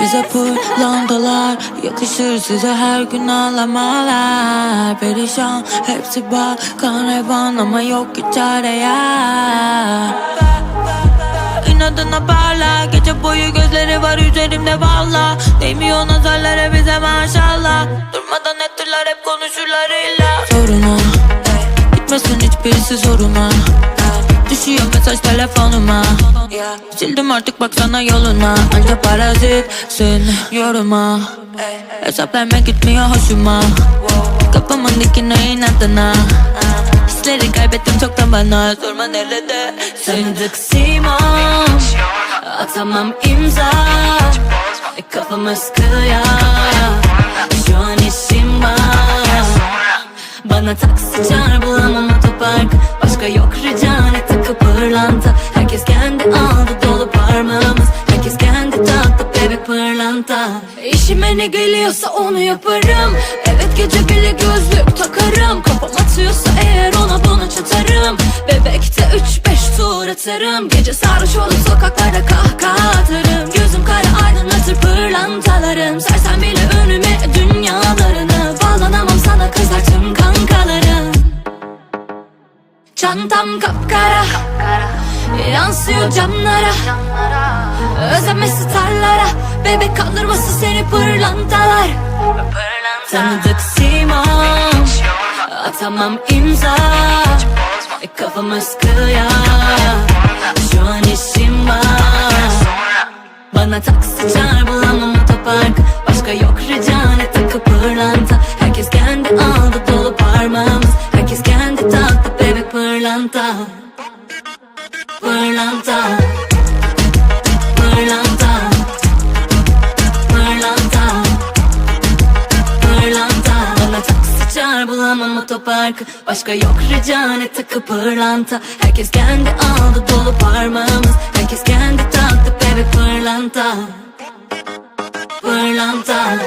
Bize pırlantalar Yakışır size her gün ağlamalar. Perişan hepsi bakan revan Ama yok ki çare ya İnadına parla Gece boyu gözleri var üzerimde valla. Değmiyor nazarlara bize maşallah. Durmadan ettiler hep konuşurlar illa. Soruna Gitmesin hiçbirisi zoruma Düşüyor mesaj telefonuma. Sildim artık baksana yoluna. Anca parazitsin yoruma. Hesap vermek gitmiyor hoşuma. Kafamın dikine inadına. Hisleri kaybettim çoktan bana Sorma nerede Sandık simam Atamam imza. Kafamız kıya Şu an işim var. Bana taksi çağır bulamam otopark Başka yok rica ne takı pırlanta. Herkes kendi aldı dolu parmağımız. Herkes kendi taktı bebek pırlanta. İşime ne geliyorsa onu yaparım. Evet gece bile gözlük takarım. Kafam atıyorsa eğer ona bunu çatarım. Bebekte üç beş tur atarım. Gece sarhoş olup sokaklarda kahkaha atarım. Gözüm kara aydınlatır Çantam kapkara Yansıyor camlara. Özleme starlara Bebek kandırması seni pırlantalar. Tanıdık simam Atamam imza. Kafamız kıya Şu an işim var. Bana taksi çağır bulamam otopark. Başka yok rica ne takı pırlanta pırlanta. Pırlanta. Pırlanta. Pırlanta. Pırlanta. Çağır bulamam otoparkı Başka yok rica ne takı pırlanta. Herkes kendi aldı dolu parmağımız. Herkes kendi taktı bebek pırlanta. Pırlanta